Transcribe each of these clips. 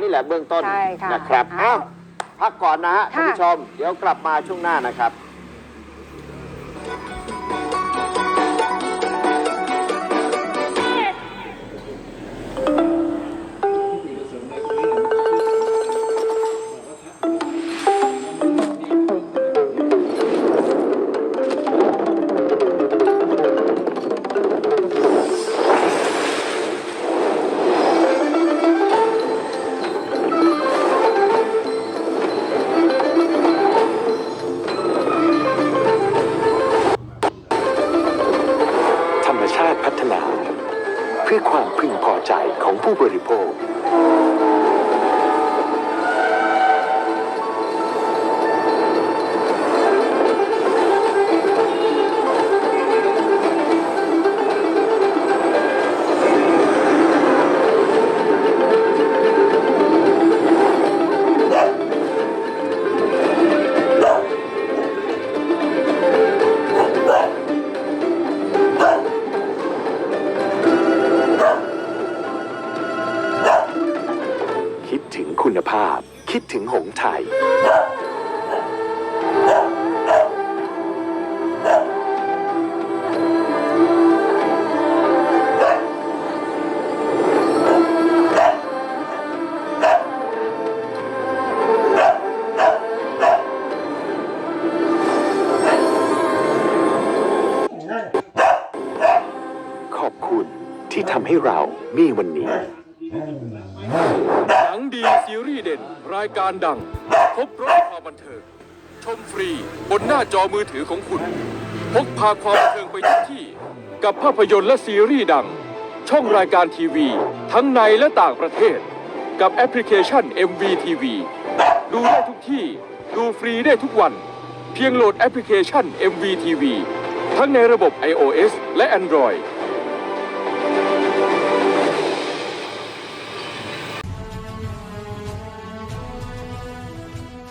นี่แหละเบื้องต้นใช่ค่ะนะครับ อ้าอ้าววพักก่อนนะฮะค่ะท่านผู้ชม เดี๋ยวกลับมาช่วงหน้านะครับ ใจของผู้บริโภค คิดถึงหงส์ไทย ขอบคุณที่ทำให้เรามีวันนี้ ซีรีส์เด่น รายการดัง ครบรถความบันเทิง ชมฟรีบนหน้าจอมือถือของคุณ พกพาความบันเทิงไปทุกที่ กับภาพยนตร์และซีรีส์ดัง ช่องรายการทีวี ทั้งในและต่างประเทศ กับแอปพลิเคชัน MVTV ดูได้ทุกที่ ดูฟรีได้ทุกวัน เพียงโหลดแอปพลิเคชัน MVTV ทั้งในระบบ iOS และ Android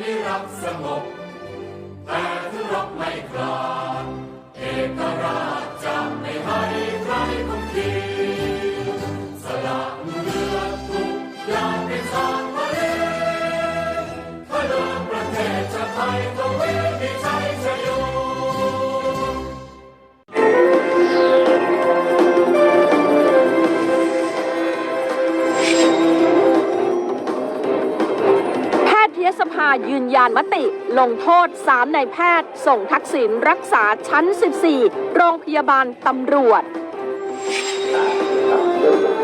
ไม่รับสงบ แต่ถึงรบไม่คลาดเอกราชจะไม่ให้ใครคงคิดายืนยันมติ ลงโทษ3นายแพทย์ ส่งทักษิณรักษาชั้น 14 โรงพยาบาลตำรวจ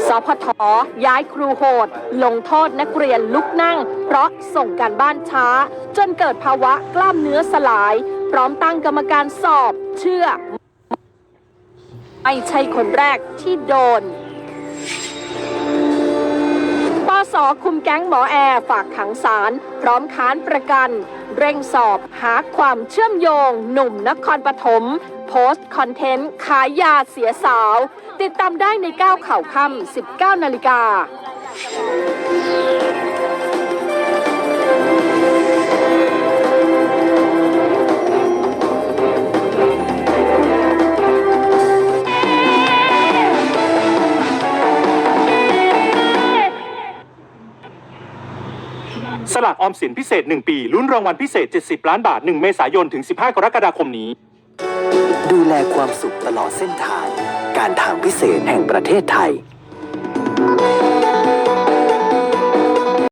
สพทย้ายครูโหด ลงโทษนักเรียนลุกนั่ง เพราะส่งการบ้านช้า จนเกิดภาวะกล้ามเนื้อสลาย พร้อมตั้งกรรมการสอบเชื่อ ไม่ใช่คนแรกที่โดนปสคุมแก๊งหมอแอร์ฝากขังศาล ร้อมค้านประกัน เร่งสอบหาความเชื่อมโยง หนุ่มนครปฐมโพสต์คอนเทนต์ขายยาเสียสาว ติดตามได้ใน 9 ข่าวค่ำ19 นาฬิกา สลากออมสินพิเศษ 1 ปีลุ้นรางวัลพิเศษ 70 ล้านบาท 1 เมษายนถึง 15 กรกฎาคมนี้ ดูแลความสุขตลอดเส้นทาง การทางพิเศษแห่งประเทศไทย